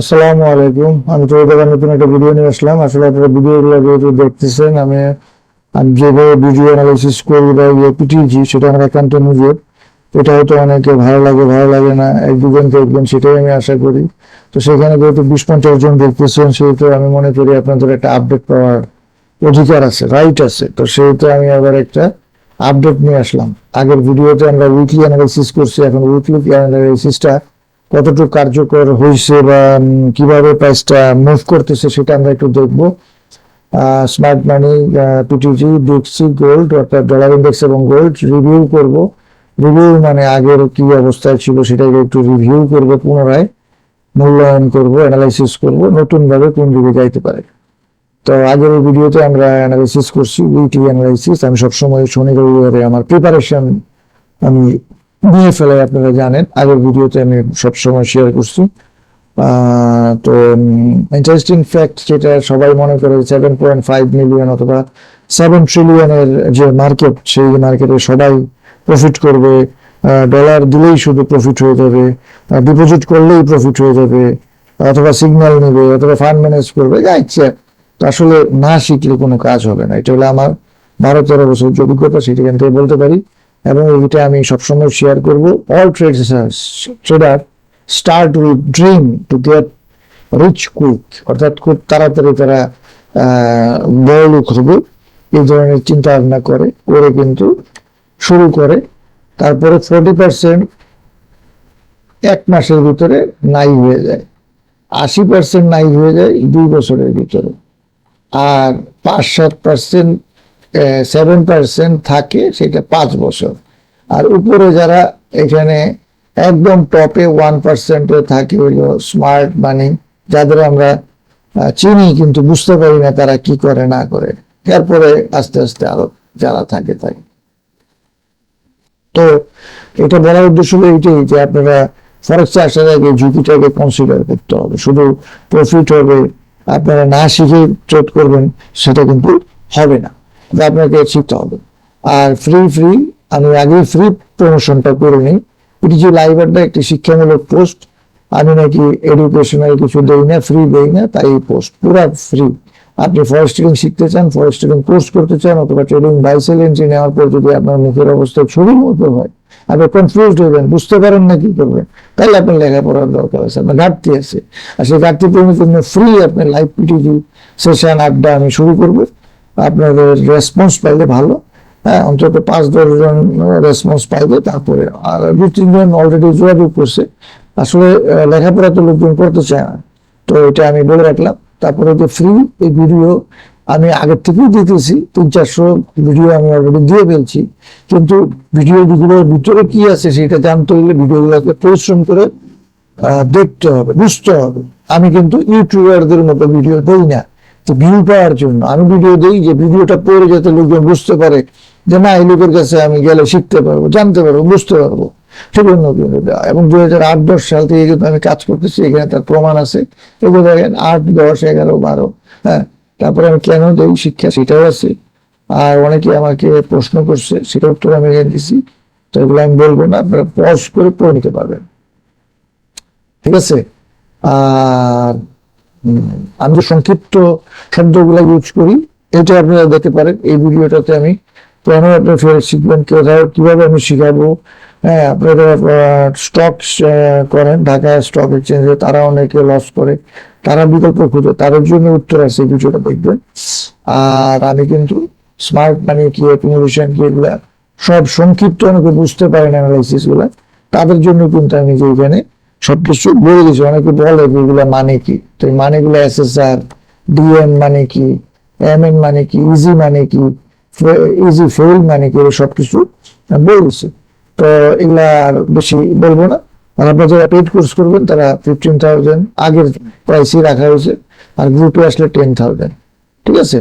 আসসালামু আলাইকুম। আমি নতুন একটা ভিডিও নিয়ে আসলাম। আসলে ভিডিওগুলো দেখতেছেন, আমি আমি যেভাবে ভিডিও করি বা ইয়ে পিটিয়েছি, সেটা আমার এটা হয়তো অনেকে ভালো লাগে ভালো লাগে না, এক সেটাই আমি আশা করি। তো সেখানে যেহেতু বিশ পঞ্চাশ জন দেখতেছেন, সেহেতু আমি মনে করি আপনাদের একটা আপডেট পাওয়ার অধিকার আছে রাইট আছে। তো সেহেতু আমি আবার একটা আপডেট নিয়ে আসলাম। আগের ভিডিওতে আমরা উইকলি অ্যানালাইসিস করছি, এখন উইকলি অ্যানালাইসিসটা কতটুকু কার্যকর হয়েছে বা কীভাবে প্রাইসটা মুভ করতেছে সেটা আমরা একটু দেখব। স্মার্ট মানি পিটিজি ডিক্সি গোল্ড অর্থাৎ ডলার ইন্ডেক্স এবং গোল্ড রিভিউ করব। রিভিউ মানে আগের কি অবস্থায় ছিল সেটাকে একটু রিভিউ করব পুনরায়। মূল্যায়ন করব অ্যানালাইসিস করব নতুন ভাবে কোন দিকে যাইতে পারে। তো আগের ভিডিওতে আমরা অ্যানালাইসিস করছি উইকলি অ্যানালাইসিস আমি সবসময় শনি রবিবারে আমার প্রিপারেশন আমি নিয়ে ফেলে আপনারা জানেন। আগের ভিডিওতে আমি সবসময় শেয়ার করছি। তো ইন্টারেস্টিং ফ্যাক্ট যেটা সবাই মনে করে সেভেন পয়েন্ট ফাইভ মিলিয়ন অথবা সেভেন ট্রিলিয়নের যে মার্কেট সেই মার্কেটে সবাই প্রফিট করবে। ডলার দিলেই শুধু প্রফিট হয়ে যাবে। ডিপোজিট করলেই প্রফিট হয়ে যাবে। অথবা সিগন্যাল নেবে, অথবা ফান্ড ম্যানেজ করবে, যা ইচ্ছে। আসলে না শিখলে কোনো কাজ হবে না। এটা হলো আমার বারো তেরো বছর অভিজ্ঞতা, সেটা থেকে বলতে পারি। এবং এটা আমি সবসময় শেয়ার করব। All trade trader start with dream to get rich quick অর্থাৎ খুব তাড়াতাড়ি তারা বড় লোক হবে। এই ধরনের চিন্তা ভাবনা করে করে কিন্তু শুরু করে। তারপরে ফোর্টি পার্সেন্ট এক মাসের ভিতরে নাই হয়ে যায়। আশি পার্সেন্ট নাই হয়ে যায় দুই বছরের ভিতরে। আর পাঁচ সাত পার্সেন্ট সেভেন পার্সেন্ট থাকে সেটা পাঁচ বছর। আর উপরে যারা এখানে একদম টপে ওয়ান পার্সেন্টে থাকে হইল স্মার্ট মানি যাদের আমরা চিনি কিন্তু বুঝতে পারি না তারা কি করে, না করে। এরপরে আস্তে আস্তে আরও যারা থাকে থাকে তো এটা বলার উদ্দেশ্য হলো এইটাই যে আপনারা ফরেক্সে আসার আগে ঝুঁকিটাকে কনসিডার করতে হবে। শুধু প্রফিট হবে, আপনারা না শিখে ট্রেড করবেন, সেটা কিন্তু হবে না। আপনাকে শিখতে হবে। আর ফ্রি ফ্রি আমি আগে ফ্রি প্রমোশনটা করে নিই। এটি যে লাইভারটা একটি শিক্ষামূলক পোস্ট আমি নাকি এডুকেশনাল কিছু দেই না ফ্রি দেই না, তাই পোস্ট পুরো ফ্রি আপনি ফরেস্টারিং শিখতে চান ফরেস্টারিং কোর্স করতে চান, অথবা ট্রেডিং বাইসেল এন্ট্রি নেওয়ার পর যদি আপনার মুখের অবস্থা ছবির মতো হয়, আপনি কনফিউজড হবেন বুঝতে পারেন না কি করবেন। তাহলে আপনার লেখাপড়ার দরকার আছে, আপনার ঘাটতি আছে। আর সেই ঘাটতি পূরণের জন্য ফ্রি আপনার লাইভ পিটিভি সেশন আড্ডা আমি শুরু করব। আপনাদের রেসপন্স পাইলে ভালো। হ্যাঁ অন্তত পাঁচ, দশ জন রেসপন্স পাইলে তারপরে আর দু তিনজন অলরেডি যোগাযোগ করছে। আসলে লেখাপড়া তো লোকজন করতে চায় না। তো এটা আমি বলে রাখলাম। তারপরে যে ফ্রি এই ভিডিও আমি আগের থেকেই দিতেছি তিন, চারশো ভিডিও আমি অলরেডি দিয়ে ফেলছি। কিন্তু ভিডিও ভিডিওগুলোর ভিতরে কি আছে সেটা জানতে হলে ভিডিওগুলোকে পরিশ্রম করে দেখতে হবে, বুঝতে হবে। আমি কিন্তু ইউটিউবারদের মতো ভিডিও দেই না। তো ভিউ পাওয়ার জন্য। আমি ভিডিও দেই যে ভিডিওটা পড়ে যাতে লোকজন বুঝতে পারে যে না, এই লোকের কাছে আমি গেলে শিখতে পারব, জানতে পারব, বুঝতে পারব। ভিডিও এবং দু হাজার আট, দশ সাল থেকে কিন্তু আমি কাজ করতেছি, এখানে তার প্রমাণ আছে। এগুলো দেখেন আট, দশ, এগারো, বারো হ্যাঁ তারপরে আমি কেন দেই শিক্ষা? সেটাও আছে। আর অনেকে আমাকে প্রশ্ন করছে সেটা উত্তর আমি দিছি। তো এগুলো আমি বলব না, আপনারা পজ করে পড়ে নিতে পারবেন। ঠিক আছে? আর আমি যে সংক্ষিপ্ত শব্দগুলো ইউজ করি, এটা আপনারা দেখতে পারেন। এই ভিডিওটাতে আমি কেন আপনার ফেরত শিখবেন কীভাবে আমি শিখাবো? হ্যাঁ আপনারা স্টক করেন, ঢাকা স্টক এক্সচেঞ্জে তারা অনেকে লস করে, তারা বিকল্প খুঁজে, তাদের জন্য উত্তর আছে এই ভিডিওটা দেখবেন। আর আমি কিন্তু স্মার্ট মানি কি অ্যাকুমুলেশন কি, এগুলা সব সংক্ষিপ্ত অনেকে বুঝতে পারে না অ্যানালাইসিসগুলা। তাদের জন্য কিন্তু আমি এখানে সবকিছু বলে দিচ্ছি অনেকে বলে এগুলা মানে কি? তো মানেগুলো এসএসআর ডিএম মানে কি? এম এন মানে কি? ইজি মানে কি? ইজি ফেল মানে কি? সবকিছু বলে দিচ্ছি তো এগুলা আর বেশি বলব না। আর আপনারা যারা পেড কোর্স করবেন, তারা ফিফটিন থাউজেন্ড আগের প্রাইসই রাখা হয়েছে। আর গ্রুপে আসলে টেন থাউজেন্ড ঠিক আছে?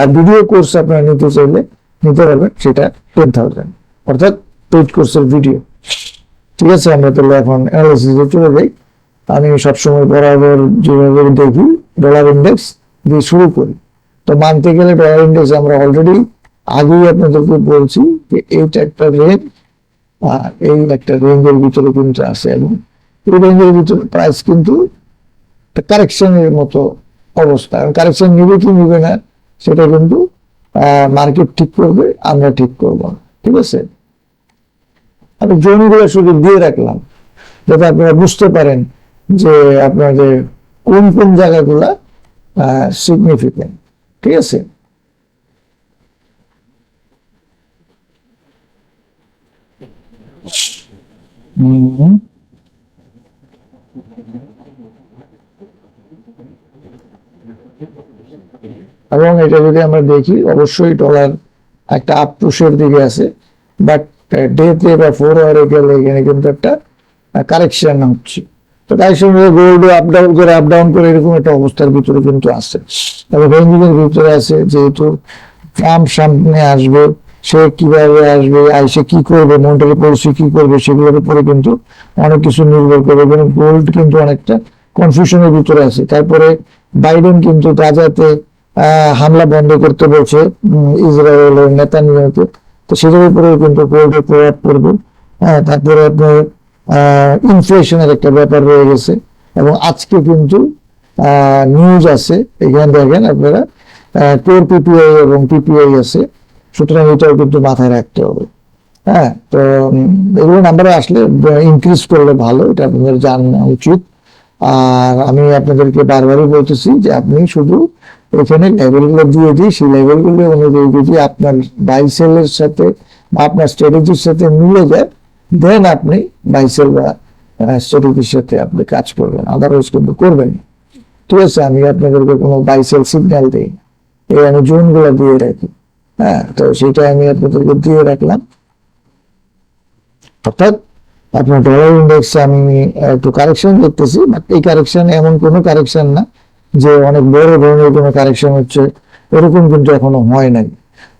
আর ভিডিও কোর্স আপনারা নিতে চাইলে নিতে পারবেন, সেটা টেন থাউজেন্ড অর্থাৎ পেড কোর্সের ভিডিও ঠিক আছে, আমরা তাহলে এখন অ্যানালিসিসে চলে যাই। আমি সবসময় বরাবর যেভাবে দেখি ডলার ইন্ডেক্স দিয়ে শুরু করি। তো মানতে গেলে ডলার ইন্ডেক্স আমরা অলরেডি আগেই আপনাদেরকে বলছি যে এইটা একটা রেঞ্জ আর এই একটা রেঞ্জের ভিতরে কিন্তু আছে এবং এই রেঞ্জের ভিতরে প্রাইস কিন্তু কারেকশনের মতো অবস্থা। কারেকশন নিবে কি নিবে না, সেটা কিন্তু মার্কেট ঠিক করবে, আমরা ঠিক করব ঠিক আছে? আমি জমিগুলো শুধু দিয়ে রাখলাম, যাতে আপনারা বুঝতে পারেন যে আপনাদের কোন কোন জায়গাগুলা সিগনিফিকেন্ট ঠিক আছে? এবং এটা যদি আমরা দেখি, অবশ্যই ডলার একটা আপটুসের দিকে আছে বাট ডেতে বা ফোর আওয়ারে গেলে এখানে কিন্তু একটা কারেকশন হচ্ছে। তো গোল্ড আপ ডাউন করে আপ ডাউন করে এরকম একটা অবস্থার ভিতরে কিন্তু ভিতরে আছে, যেহেতু ট্রাম্প সামনে আসবে, সে কীভাবে আসবে আইসে কি করবে মনিটারি পলিসি কি করবে, সেগুলোর উপরে কিন্তু অনেক কিছু নির্ভর করবে। এবং গোল্ড কিন্তু অনেকটা কনফিউশনের ভিতরে আছে। তারপরে বাইডেন কিন্তু গাজাতে হামলা বন্ধ করতে বলছে ইসরায়েলের নেতা নিয়মিত তো সেটার উপরে কিন্তু গোল্ডের প্রভাব পড়বে হ্যাঁ তারপরে আপনার ইনফ্লেশনের একটা ব্যাপার রয়ে গেছে। এবং আজকে কিন্তু নিউজ আছে, এখানে দেখেন আপনারা কোর পিপিআই এবং পিপিআই আছে। সুতরাং এটাও কিন্তু মাথায় রাখতে হবে। হ্যাঁ তো এগুলো নাম্বারে আসলে ইনক্রিজ করলে ভালো, এটা আপনাদের জানা উচিত। আর আমি আপনাদেরকে বারবারই বলতেছি যে আপনি শুধু এখানে লেভেলগুলো দিয়ে দিই, সেই লেভেলগুলো অনুযায়ী যদি আপনার বাইসেলের সাথে বা আপনার স্ট্র্যাটেজির সাথে মিলে যায় দেন আপনি বাইসেল বা স্ট্র্যাটেজির সাথে আপনি কাজ করবেন আদারওয়াইজ কিন্তু করবেন ঠিক আছে, আমি আপনাদেরকে কোনো বাইসেল সিগন্যাল দিই। এই আমি জোনগুলো দিয়ে রাখি হ্যাঁ তো সেটা আমি আপনাদেরকে দিয়ে রাখলাম অর্থাৎ আপনার ডলার ইন্ডেক্স আমি একটু কারেকশন দেখতেছি বাট এই কারেকশন এমন কোনো কারেকশন না যে অনেক বড় ধরনের কোনো কারেকশন হচ্ছে, এরকম কিন্তু এখনও হয় নাই।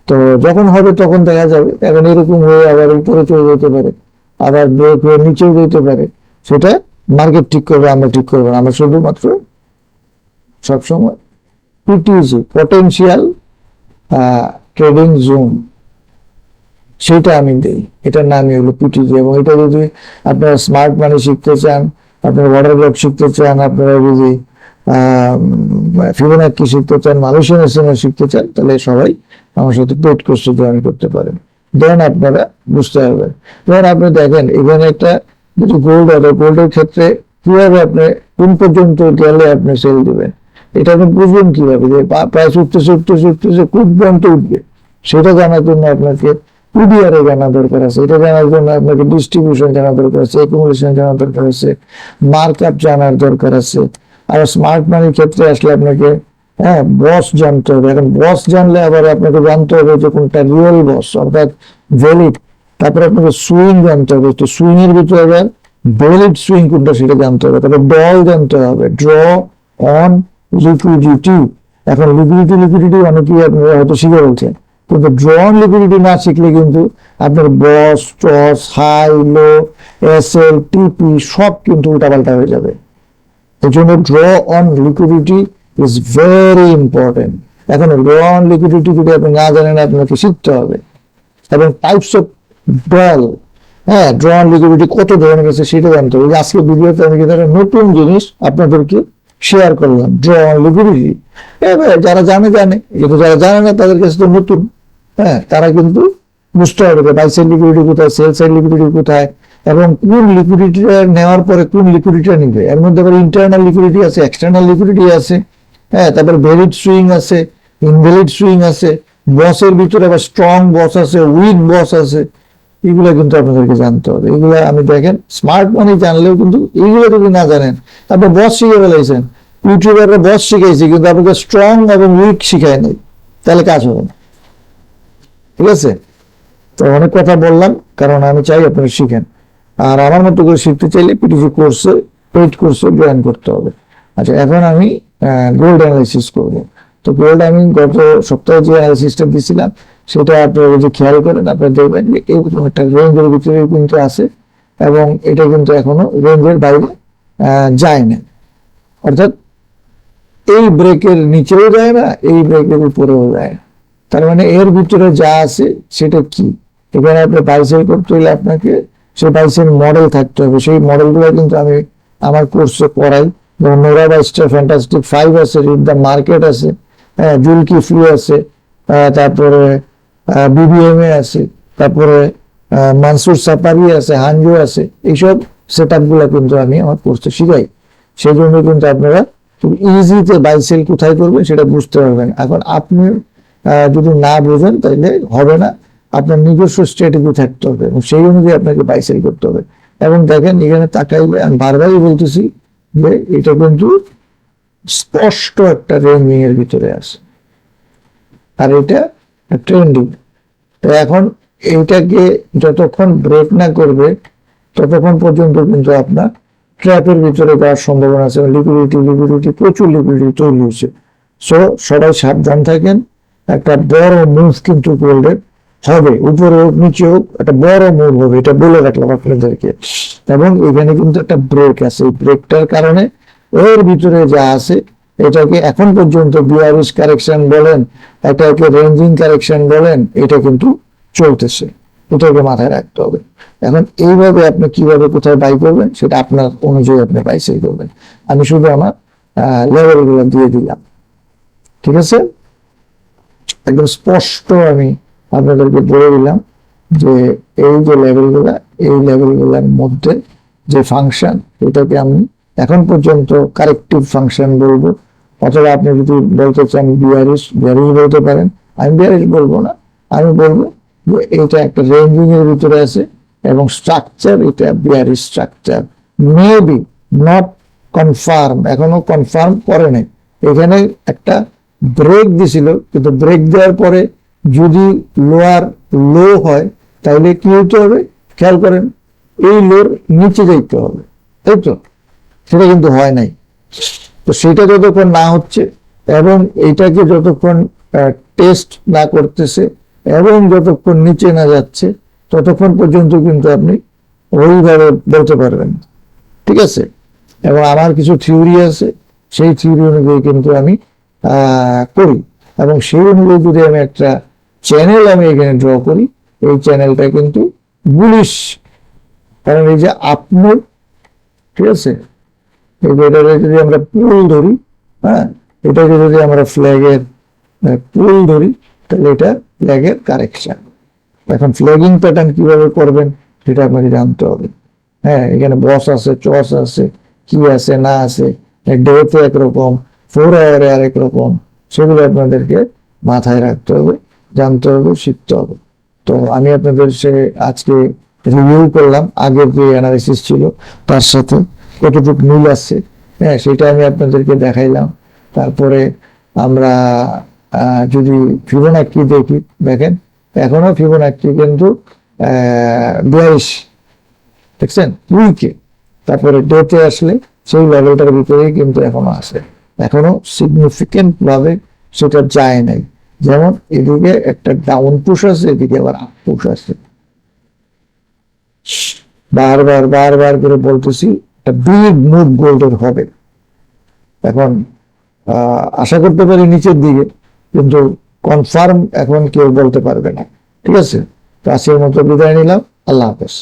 তো যখন হবে তখন দেখা যাবে, এখন এরকম হয়ে আবার উপরে চলে যেতে পারে, আবার ব্রেক হয়ে নিচেও যেতে পারে। সেটা মার্কেট ঠিক করবে, আমরা ঠিক করব আমরা শুধুমাত্র সবসময় পিটিউজি পটেনশিয়াল ট্রেডিং জোন সেটা আমি দিই। এটার নামই হলো পিটিজি এবং এটা যদি আপনারা স্মার্ট মানি শিখতে চান, আপনারা ওয়াটার ব্লক শিখতে চান, আপনারা যদি ফিবোনাক্কি শিখতে চান? মালয়েশিয়ান এসএমএস শিখতে চান? তাহলে সবাই আমার সাথে পেড কোর্সে জয়েন করতে পারেন। দেন আপনারা বুঝতে পারবেন। ধরেন আপনি দেখেন এখানে একটা যদি গোল্ড হবে গোল্ডের ক্ষেত্রে কীভাবে আপনি কোন পর্যন্ত গেলে আপনি সেল দিবেন? এটা আপনি বুঝবেন কীভাবে? যে প্রাইস উঠতেছে উঠতেছে উঠতেছে, কোন পর্যন্ত উঠবে? সেটা জানার জন্য আপনাকে পিডিআরে জানা দরকার আছে। এটা জানার জন্য আপনাকে ডিস্ট্রিবিউশন জানা দরকার আছে একুমুলেশন জানা দরকার আছে মার্কআপ জানার দরকার আছে। আর স্মার্ট মানির ক্ষেত্রে আসলে আপনাকে হ্যাঁ বস জানতে হবে। এখন বস জানলে আবার আপনাকে জানতে হবে যে কোনটা রিয়েল বস অর্থাৎ ভ্যালিড তারপরে আপনাকে সুইং জানতে হবে। তো সুইং এর ভিতরে আবার ভ্যালিড সুইং কোনটা সেটা জানতে হবে। তারপরে ডল জানতে হবে। ড্র অন লিকুইডিটি এখন লিকুইডিটি লিকুইডিটি অনেকেই আপনারা হয়তো শিখে বলছেন। কিন্তু ড্র অন লিকুইডিটি না শিখলে কিন্তু আপনার বস টস high low S L TP সব কিন্তু উল্টাপাল্টা হয়ে যাবে। এই জন্য draw on liquidity is very important এখন ড্র অন লিকুইডিটি যদি আপনি না জানেন, আপনাকে শিখতে হবে। এবং টাইপস অফ ডল হ্যাঁ ড্র অন লিকুইডিটি কত ধরনের আছে সেটা জানতে হবে। আজকে ভিডিওতে আমি কিন্তু একটা নতুন জিনিস আপনাদেরকে শেয়ার করলাম ড্র অন লিকুইডিটি এবার যারা জানে জানে। কিন্তু যারা জানে না, তাদের কাছে তো নতুন। হ্যাঁ তারা কিন্তু বুঝতে হবে যে বাই সাইড লিকুইডিটি কোথায় সেল সাইড লিকুইডিটি কোথায়। এবং কোন লিকুইডিটিটা নেওয়ার পরে কোন লিকুইডিটিটা নিবে? এর মধ্যে আবার ইন্টারনাল লিকুইডিটি আছে এক্সটার্নাল লিকুইডিটি আছে হ্যাঁ তারপর ভ্যালিড সুইং আছে ইনভ্যালিড সুইং আছে বসের ভিতরে আবার স্ট্রং বস আছে উইক বস আছে, এগুলো কিন্তু আপনাদেরকে জানতে হবে। এগুলো আমি দেখেন স্মার্ট মানি জানলেও কিন্তু এগুলো যদি না জানেন, তারপর বস শিখে ফেলাইছেন। ইউটিউবাররা বস শিখাইছে, কিন্তু আপনাকে স্ট্রং এবং উইক শিখায় নাই, তাহলে কাজ হবে না। ঠিক আছে? তো অনেক কথা বললাম, কারণ আমি চাই আপনারা শিখেন। আর আমার মতো করে শিখতে চাইলে পিটিসি কোর্সে পেইড কোর্সে জয়েন করতে হবে। আচ্ছা এখন আমি গোল্ড অ্যানালাইসিস করব। তো গোল্ড আমি গত সপ্তাহে যে অ্যানালিসিসটা দিয়েছিলাম সেটা আপনারা যদি খেয়াল করেন, আপনারা দেখবেন যে এরকম একটা রেঞ্জের ভিতরে কিন্তু আছে এবং এটা কিন্তু এখনও রেঞ্জের বাইরে যায় না। অর্থাৎ এই ব্রেকের নিচেও যায় না, এই ব্রেকের উপরেও যায় না। তার মানে এর ভিতরে যা আছে, সেটা কি? এখানে আপনি বাইসেল করতে হলে আপনাকে সেই বাইসেল মডেল থাকতে হবে। সেই মডেলগুলো কিন্তু আমি আমার কোর্সে পড়াই। যেমন নোরা বাইস্টার ফ্যান্টাস্টিক ফাইভ আছে রিড দ্য মার্কেট আছে হ্যাঁ জুলকি ফ্লু আছে তারপরে বিবিএমএ আছে, তারপরে মানসুর সাপারি আছে হানজু আছে, এইসব সেট আপগুলো কিন্তু আমি আমার কোর্সে শিখাই। সেই জন্য কিন্তু আপনারা খুব ইজিতে বাইসেল কোথায় করবেন সেটা বুঝতে পারবেন। এখন আপনি যদি না বোঝেন তাহলে হবে না। আপনার নিজস্ব স্ট্র্যাটেজি থাকতে হবে এবং সেই অনুযায়ী আপনাকে বাইসেল করতে হবে। এবং দেখেন, এখানে তাকাইলে আমি বারবারই বলতেছি যে এটা কিন্তু স্পষ্ট একটা রেঞ্জিং এর ভিতরে আছে। আর এটা ট্রেন্ডিং তো এখন এইটাকে যতক্ষণ ব্রেক না করবে, ততক্ষণ পর্যন্ত কিন্তু আপনার ট্র্যাপের ভিতরে যাওয়ার সম্ভাবনা আছে লিকুইডিটি লিকুইডিটি প্রচুর লিকুইডিটি তৈরি হয়েছে। সো সবাই সাবধান থাকেন। একটা বড় মুভ কিন্তু গোল্ডের হবে, উপরে হোক, নিচে হোক, একটা বড় মুভ হবে, এটা বলে রাখলাম আপনাদেরকে। এবং এখানে কিন্তু একটা ব্রেক আছে, এই ব্রেকটার কারণে এর ভিতরে যা আছে, এটাকে এখন পর্যন্ত বিআরএস কারেকশন বলেন, এটাকে রেঞ্জিং কারেকশন বলেন, এটা কিন্তু চলতেছে। এটাকে মাথায় রাখতে হবে। এখন এইভাবে আপনি কীভাবে কোথায় বাই করবেন, সেটা আপনার অনুযায়ী আপনি বাই সেল করবেন। আমি শুধু আমার লেভেলগুলো দিয়ে দিলাম। ঠিক আছে? একদম স্পষ্ট আমি আপনাদেরকে বলে দিলাম যে এই যে লেভেলগুলা, এই লেভেলগুলোর মধ্যে যে ফাংশন এটাকে আমি এখন পর্যন্ত কারেক্টিভ ফাংশন বলব। অথবা আপনি যদি বলতে চান বিয়ারিশ বিয়ারিশ বলতে পারেন। আমি বিয়ারিশ বলব না। আমি বলব যে এটা একটা রেঞ্জিং এর ভিতরে আছে এবং স্ট্রাকচার এটা bearish structure maybe not confirm এখনও কনফার্ম করে নাই। এখানে একটা ব্রেক দিছিল, কিন্তু ব্রেক দেওয়ার পরে যদি লোয়ার লো হয় তাহলে কি হতে হবে? খেয়াল করেন, এই লোর নিচে যাইতে হবে, তাই তো? সেটা কিন্তু হয় নাই। তো সেটা যতক্ষণ না হচ্ছে এবং এটাকে যতক্ষণ টেস্ট না করতেছে এবং যতক্ষণ নিচে না যাচ্ছে, ততক্ষণ পর্যন্ত কিন্তু আপনি ওইভাবে বলতে পারবেন ঠিক আছে? এবং আমার কিছু থিওরি আছে, সেই থিওরি অনুযায়ী কিন্তু আমি করি। এবং সেই অনুযায়ী যদি আমি একটা চ্যানেল আমি এখানে ড্র করি। এই চ্যানেলটা কিন্তু বুলিশ কারণ এই যে আপমোড ঠিক আছে? এই যদি আমরা পুল ধরি হ্যাঁ? এটাকে যদি আমরা ফ্ল্যাগের পুল ধরি, তাহলে এটা ফ্ল্যাগের কারেকশন এখন ফ্ল্যাগিং প্যাটার্ন কীভাবে করবেন, সেটা আপনাকে জানতে হবে। হ্যাঁ এখানে বস আছে চস আছে, কি আছে, না আছে ডেতে একরকম ফোর আওয়ারে আরেক রকম, সেগুলো আপনাদেরকে মাথায় রাখতে হবে। জানতে হবে, শিখতে হবে। তো আমি আপনাদের সে আজকে রিভিউ করলাম আগের যে অ্যানালিসিস ছিল তার সাথে কতটুকু মিল আছে হ্যাঁ সেটা আমি আপনাদেরকে দেখাইলাম। তারপরে আমরা যদি ফিবোনাক্কি দেখি, দেখেন, এখনও ফিবোনাক্কি কিন্তু বিয়াল্লিশ দেখছেন? উইকে তারপরে ডেতে আসলে সেই লেভেলটার ভিতরেই কিন্তু এখনও আছে। এখনও সিগনিফিকেন্ট ভাবে সেটা যায় নাই। যেমন এদিকে একটা ডাউন পুশ আছে, এদিকে আবার আপ পুশ আছে। বারবার বারবার করে বলতেছি, একটা বিগ মুভ গোল্ডের হবে। এখন আশা করতে পারি নিচের দিকে, কিন্তু কনফার্ম এখন কেউ বলতে পারবে না। ঠিক আছে? তো আজকের মতো বিদায় নিলাম। আল্লাহ হাফেজ।